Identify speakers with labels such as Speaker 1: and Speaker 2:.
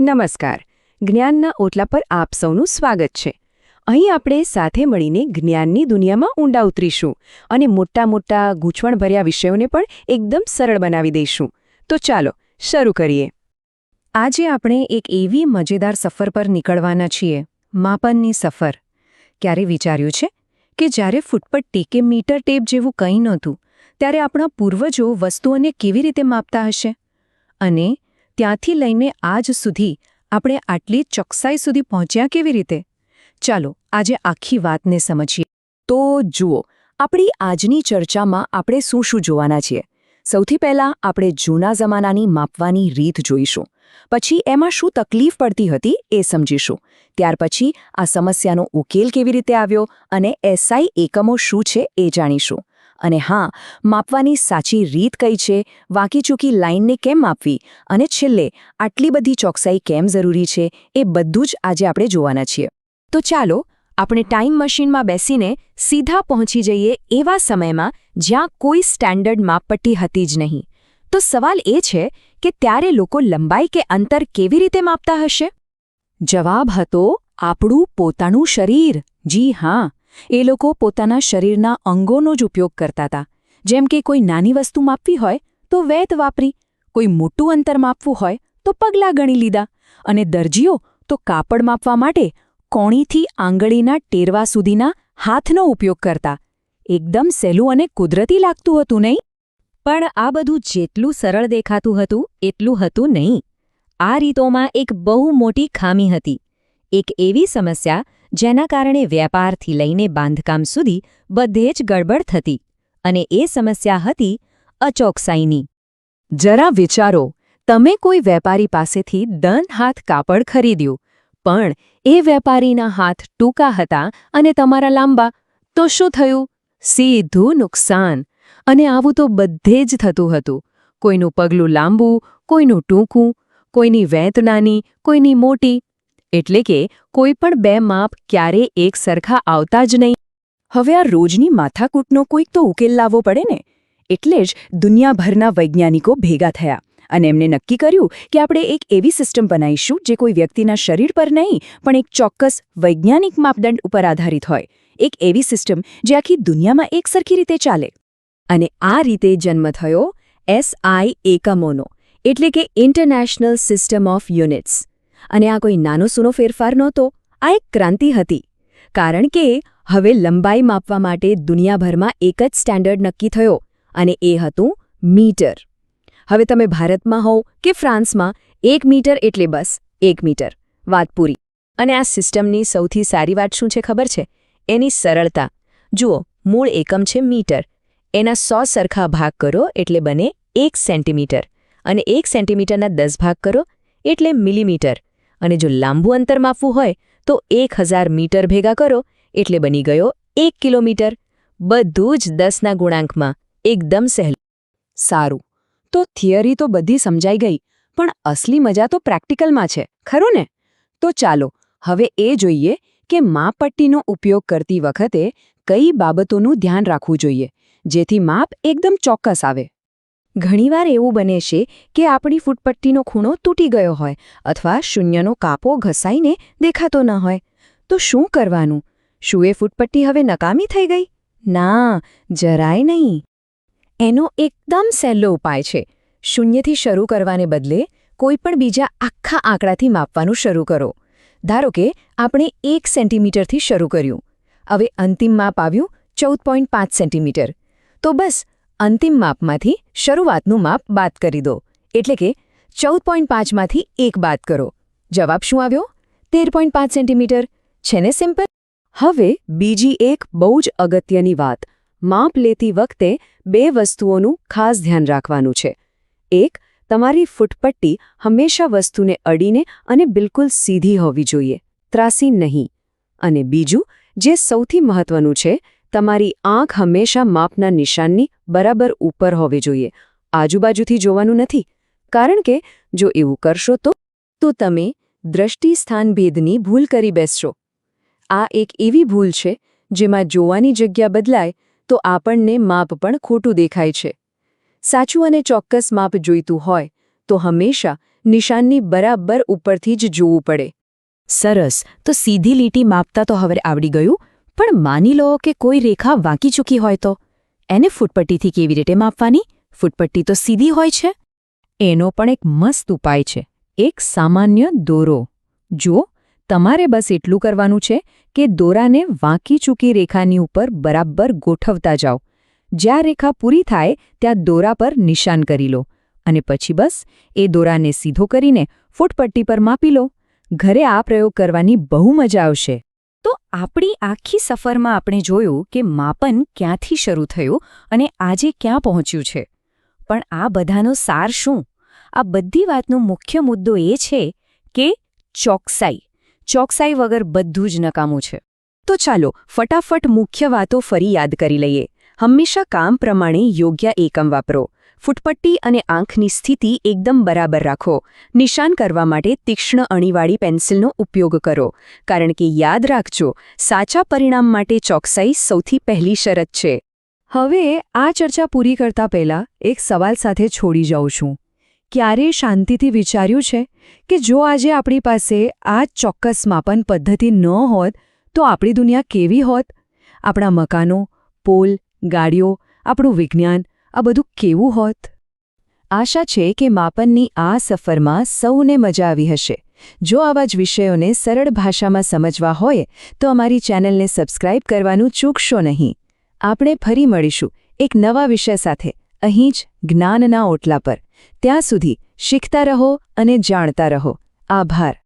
Speaker 1: નમસ્કાર. જ્ઞાનના ઓટલા પર આપ સૌનું સ્વાગત છે. અહીં આપણે સાથે મળીને જ્ઞાનની દુનિયામાં ઊંડા ઉતરીશું અને મોટા મોટા ગૂંચવણભર્યા વિષયોને પણ એકદમ સરળ બનાવી દઈશું. તો ચાલો, શરૂ કરીએ. આજે આપણે એક એવી મજેદાર સફર પર નીકળવાના છીએ. માપનની સફર. ક્યારે વિચાર્યું છે? કે જ્યારે ફૂટપટ્ટી કે મીટર ટેપ જેવું કંઈ નહોતું, ત્યારે આપણા પૂર્વજો વસ્તુઓને કેવી રીતે માપતા હશે? અને ત્યાંથી લઈને આજ સુધી આપણે આટલી ચોકસાઈ સુધી પહોંચ્યા કેવી રીતે? ચાલો, આજે આખી વાતને સમજીએ. તો જુઓ, આપણી આજની ચર્ચામાં આપણે શું શું જોવાના છીએ. સૌથી પહેલાં આપણે જૂના જમાનાની માપવાની રીત જોઈશું. પછી એમાં શું તકલીફ પડતી હતી એ સમજીશું. ત્યાર પછી આ સમસ્યાનો ઉકેલ કેવી રીતે આવ્યો અને એસઆઈ એકમો શું છે એ જાણીશું. અને હા, માપવાની સાચી રીત કઈ છે? વાંકીચૂકી લાઇનને કેમ માપવી? અને છેલ્લે, આટલી બધી ચોકસાઈ કેમ જરૂરી છે? એ બધું જ આજે આપણે જોવાના છીએ. તો ચાલો, આપણે ટાઈમ મશીનમાં બેસીને સીધા પહોંચી જઈએ એવા સમયમાં જ્યાં કોઈ સ્ટેન્ડર્ડ માપપટ્ટી હતી જ નહીં. તો સવાલ એ છે કે ત્યારે લોકો લંબાઈ કે અંતર કેવી રીતે માપતા હશે? જવાબ હતો, આપણું પોતાનું શરીર. જી હા એ લોકો પોતાના શરીરના અંગોનો જ ઉપયોગ કરતા હતા. જેમ કે કોઈ નાની વસ્તુ માપવી હોય, તો વેત વાપરી, કોઈ મોટું અંતર માપવું હોય, તો પગલાં ગણી લીધા, અને દરજીઓ, તો કાપડ માપવા માટે કોણીથી આંગળીના ટેરવા સુધીના હાથનો ઉપયોગ કરતા. એકદમ સહેલું અને કુદરતી લાગતું હતું નહીં? પણ આ બધું જેટલું સરળ દેખાતું હતું, એટલું હતું નહીં. આ રીતોમાં એક બહુ મોટી ખામી હતી. એક એવી સમસ્યા જેના કારણે વેપારથી લઈને બાંધકામ સુધી બધે જ ગડબડ થતી અને એ સમસ્યા હતી અચોકસાઈની જરા વિચારો, તમે કોઈ વેપારી પાસેથી દન હાથ કાપડ ખરીદ્યું, પણ એ વેપારીના હાથ ટૂંકા હતા અને તમારા લાંબા, તો શું થયું? સીધું નુકસાન અને આવું તો બધે જ થતું હતું. કોઈનું પગલું લાંબુ, કોઈનું ટૂંકું, કોઈની વેંત નાની, કોઈની મોટી એટલે કે કોઈ પણ બે માપ ક્યારે એક સરખા આવતા જ નહીં. હવે આ રોજની માથાકૂટનો કોઈક તો ઉકેલ લાવવો પડે ને? એટલે જ દુનિયાભરના વૈજ્ઞાનિકો ભેગા થયા અને એમને નક્કી કર્યું કે આપણે એક એવી સિસ્ટમ બનાવીશું જે કોઈ વ્યક્તિના શરીર પર નહીં, પણ એક ચોક્કસ વૈજ્ઞાનિક માપદંડ ઉપર આધારિત હોય. એક એવી સિસ્ટમ જે આખી દુનિયામાં એક સરખી રીતે ચાલે. અને આ રીતે જન્મ થયો એસઆઈ એકમોનો, એટલે કે ઇન્ટરનેશનલ સિસ્ટમ ઓફ યુનિટ્સ અને આ કોઈ નાનો સૂનો ફેરફાર નહોતો, આ એક ક્રાંતિ હતી. કારણ કે હવે લંબાઈ માપવા માટે દુનિયાભરમાં એક જ સ્ટેન્ડર્ડ નક્કી થયો, અને એ હતું મીટર. હવે તમે ભારતમાં હોવ કે ફ્રાન્સમાં, એક મીટર એટલે બસ, એક મીટર. વાત પૂરી. અને આ સિસ્ટમની સૌથી સારી વાત શું છે ખબર છે? એની સરળતા. જુઓ, મૂળ એકમ છે મીટર. એના સો સરખા ભાગ કરો એટલે બને એક સેન્ટીમીટર. અને એક સેન્ટીમીટરના દસ ભાગ કરો એટલે મિલીમીટર. અને જો લાંબુ અંતર માપવું હોય, તો એક મીટર ભેગા કરો, એટલે બની ગયો એક કિલોમીટર. બધું જ દસના ગુણાંકમાં. એકદમ સહેલું. સારું. તો થિયરી તો બધી સમજાઈ ગઈ, પણ અસલી મજા તો પ્રેક્ટિકલમાં છે, ખરું ને? તો ચાલો, હવે એ જોઈએ કે માપપટ્ટીનો ઉપયોગ કરતી વખતે કઈ બાબતોનું ધ્યાન રાખવું જોઈએ, જેથી માપ એકદમ ચોક્કસ આવે. ઘણીવાર એવું બને છે કે આપણી ફૂટપટ્ટીનો ખૂણો તૂટી ગયો હોય અથવા શૂન્યનો કાપો ઘસાઈને દેખાતો ન હોય. તો શું કરવાનું? શું એ ફૂટપટ્ટી હવે નકામી થઈ ગઈ? ના, જરાય નહીં. એનો એકદમ સહેલો ઉપાય છે. શૂન્યથી શરૂ કરવાને બદલે કોઈપણ બીજા આખા આંકડાથી માપવાનું શરૂ કરો. ધારો કે આપણે એક સેન્ટીમીટરથી શરૂ કર્યું. હવે અંતિમ માપ આવ્યું ચૌદ સેન્ટીમીટર. તો બસ અંતિમ માપમાંથી શરૂઆતનું માપ બાદ કરી દો. એટલે કે ચૌદ પોઈન્ટ પાંચમાંથી એક બાદ કરો. જવાબ શું આવ્યો? તેર પોઈન્ટ પાંચ સેન્ટીમીટર. છે ને સિમ્પલ? હવે બીજી એક બહુ જ અગત્યની વાત. માપ લેતી વખતે બે વસ્તુઓનું ખાસ ધ્યાન રાખવાનું છે. એક, તમારી ફૂટપટ્ટી હંમેશા વસ્તુને અડીને અને બિલકુલ સીધી હોવી જોઈએ. ત્રાસી નહીં. અને બીજું, જે સૌથી મહત્વનું છે તમારી આંખ હંમેશા માપના નિશાનની બરાબર ઉપર હોવી જોઈએ. આજુબાજુથી જોવાનું નથી. કારણ કે, જો એવું કરશો તો તો તમે દ્રષ્ટિ સ્થાનભેદની ભૂલ કરી બેસશો. આ એક એવી ભૂલ છે, જેમાં જોવાની જગ્યા બદલાય, તો આપણને માપ પણ ખોટું દેખાય છે. સાચું અને ચોક્કસ માપ જોઈતું હોય, તો હંમેશા નિશાનની બરાબર ઉપરથી જ જોવું પડે.
Speaker 2: સરસ. તો સીધી લીટી માપતા તો હવે આવડી ગયું? પણ માની લો કે કોઈ રેખા વાંકી ચૂકી હોય તો, એને ફૂટપટ્ટીથી કેવી રીતે માપવાની? ફૂટપટ્ટી તો સીધી હોય છે.
Speaker 1: એનો પણ એક મસ્ત ઉપાય છે. એક સામાન્ય દોરો. જો તમારે બસ એટલું કરવાનું છે કે દોરાને વાંકી ચૂકી રેખાની ઉપર બરાબર ગોઠવતા જાઓ. જ્યાં રેખા પૂરી થાય, ત્યાં દોરા પર નિશાન કરી લો. અને પછી બસ, એ દોરાને સીધો કરીને ફૂટપટ્ટી પર માપી લો. ઘરે આ પ્રયોગ કરવાની બહુ મજા આવશે. તો આપણી આખી સફરમાં આપણે જોયું કે માપન ક્યાંથી શરૂ થયું અને આજે ક્યાં પહોંચ્યું છે. પણ આ બધાનો સાર શું? આ બધી વાતનો મુખ્ય મુદ્દો એ છે કે ચોકસાઈ. ચોકસાઈ વગર બધું જ નકામું છે. તો ચાલો ફટાફટ મુખ્ય વાતો ફરી યાદ કરી લઈએ. હંમેશા કામ પ્રમાણે યોગ્ય એકમ વાપરો. ફૂટપટ્ટી અને આંખની સ્થિતિ એકદમ બરાબર રાખો. નિશાન કરવા માટે તીક્ષ્ણ અણીવાળી પેન્સિલનો ઉપયોગ કરો. કારણ કે યાદ રાખજો, સાચા પરિણામ માટે ચોકસાઈ સૌથી પહેલી શરત છે. હવે આ ચર્ચા પૂરી કરતા પહેલા એક સવાલ સાથે છોડી જાઉં છું. ક્યારે શાંતિથી વિચાર્યું છે કે જો આજે આપણી પાસે આ ચોક્કસ માપન પદ્ધતિ ન હોત, તો આપણી દુનિયા કેવી હોત? આપણા મકાનો, પોલ, ગાડીઓ, આપણું વિજ્ઞાન આ બધું કેવું હોત? આશા છે કે માપનની આ સફરમાં સૌને મજા આવી હશે. જો આવા જ વિષયોને સરળ ભાષામાં સમજવા હોય, તો અમારી ચેનલને સબસ્ક્રાઇબ કરવાનું ચૂકશો નહીં. આપણે ફરી મળીશું એક નવા વિષય સાથે. અહીં જ જ્ઞાનના ઓટલા પર. ત્યાં સુધી શીખતા રહો અને જાણતા રહો. આભાર.